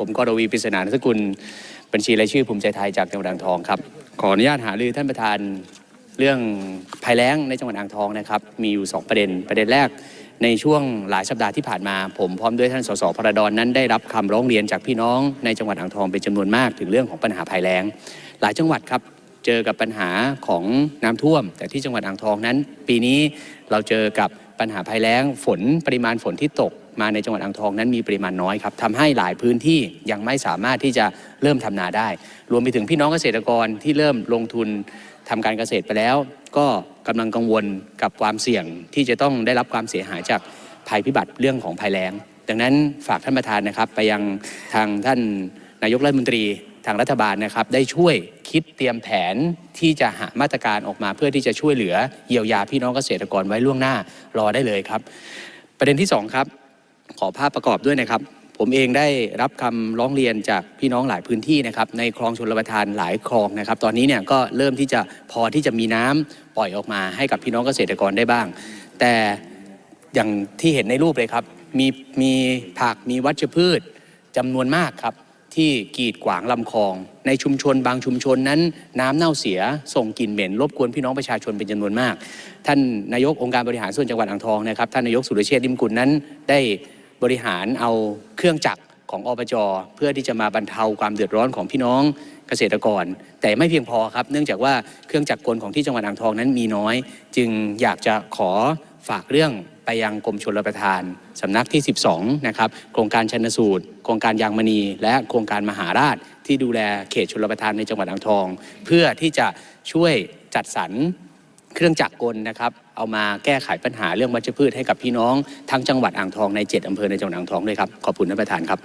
ผมกรวีปริศนานสกุลบัญชีรายชื่อภูมิใจไทยจากจังหวัดอ่างทองครับขออนุญาตหารือท่านประธานเรื่องภัยแล้งในจังหวัดอ่างทองนะครับมีอยู่ 2 ประเด็น ประเด็นแรกในช่วงหลายสัปดาห์ที่ผ่านมา ผมพร้อมด้วยท่านสสพระดอนนั้นได้รับคำร้องเรียนจากพี่น้องในจังหวัดอ่างทองเป็นจำนวนมากถึงเรื่องของปัญหาภัยแล้ง หลายจังหวัดครับเจอกับปัญหาของน้ำท่วม แต่ที่จังหวัดอ่างทองนั้น ปีนี้เราเจอกับ ปัญหาภัยแล้งฝนปริมาณฝนที่ตกมาในจังหวัดอ่างทองนั้นมีปริมาณน้อยครับทำให้หลายพื้นที่ยังไม่สามารถที่จะเริ่มทำนาได้ รวมไปถึงพี่น้องเกษตรกรที่เริ่มลงทุนทำการเกษตรไปแล้ว ก็กำลังกังวลกับความเสี่ยงที่จะต้องได้รับความเสียหายจากภัยพิบัติเรื่องของภัยแล้ง ดังนั้นฝากท่านประธานนะครับ ไปยังทางท่านนายกรัฐมนตรีทางรัฐบาลนะครับ ได้ช่วย คิดเตรียมแผนที่จะหามาตรการออกมาเพื่อที่จะช่วยเหลือเยียวยาพี่น้องเกษตรกรไว้ล่วงหน้ารอได้เลยครับ ประเด็นที่สองครับ ขอภาพประกอบด้วยนะครับ ผมเองได้รับคำร้องเรียนจากพี่น้องหลายพื้นที่นะครับในคลองชลประทานหลายคลองนะครับ ตอนนี้เนี่ยก็เริ่มที่จะพอที่จะมีน้ำปล่อยออกมาให้กับพี่น้องเกษตรกรได้บ้าง แต่อย่างที่เห็นในรูปเลยครับ มีมีผักมีวัชพืชจำนวนมากครับ ที่กีดขวางลำคลอง ในชุมชนบางชุมชนนั้น น้ำเน่าเสียส่งกลิ่นเหม็นรบกวนพี่น้องประชาชนเป็นจำนวนมาก ท่านนายกองค์การบริหารส่วนจังหวัดอ่างทองนะครับท่านนายกสุรเชษฐ์ลิมกุลนั้นได้บริหารเอาเครื่องจักรของอบจเพื่อที่จะมาบรรเทาความเดือดร้อนของพี่น้องเกษตรกร แต่ไม่เพียงพอครับ เนื่องจากว่าเครื่องจักรกลของที่จังหวัดอ่างทองนั้นมีน้อย จึงอยากจะขอฝากเรื่อง ไปยังกรมชลประทาน สำนักที่ 12 นะครับ โครงการชันสูตร โครงการยางมณี และโครงการมหาราชที่ดูแลเขตชลประทานในจังหวัดอ่างทอง เพื่อที่จะช่วยจัดสรรเครื่องจักรกลนะครับ เอามาแก้ไขปัญหาเรื่องวัชพืชให้กับพี่น้องทั้งจังหวัดอ่างทองใน 7 อำเภอในจังหวัดอ่างทองด้วยครับ ขอบคุณท่านประธานครับ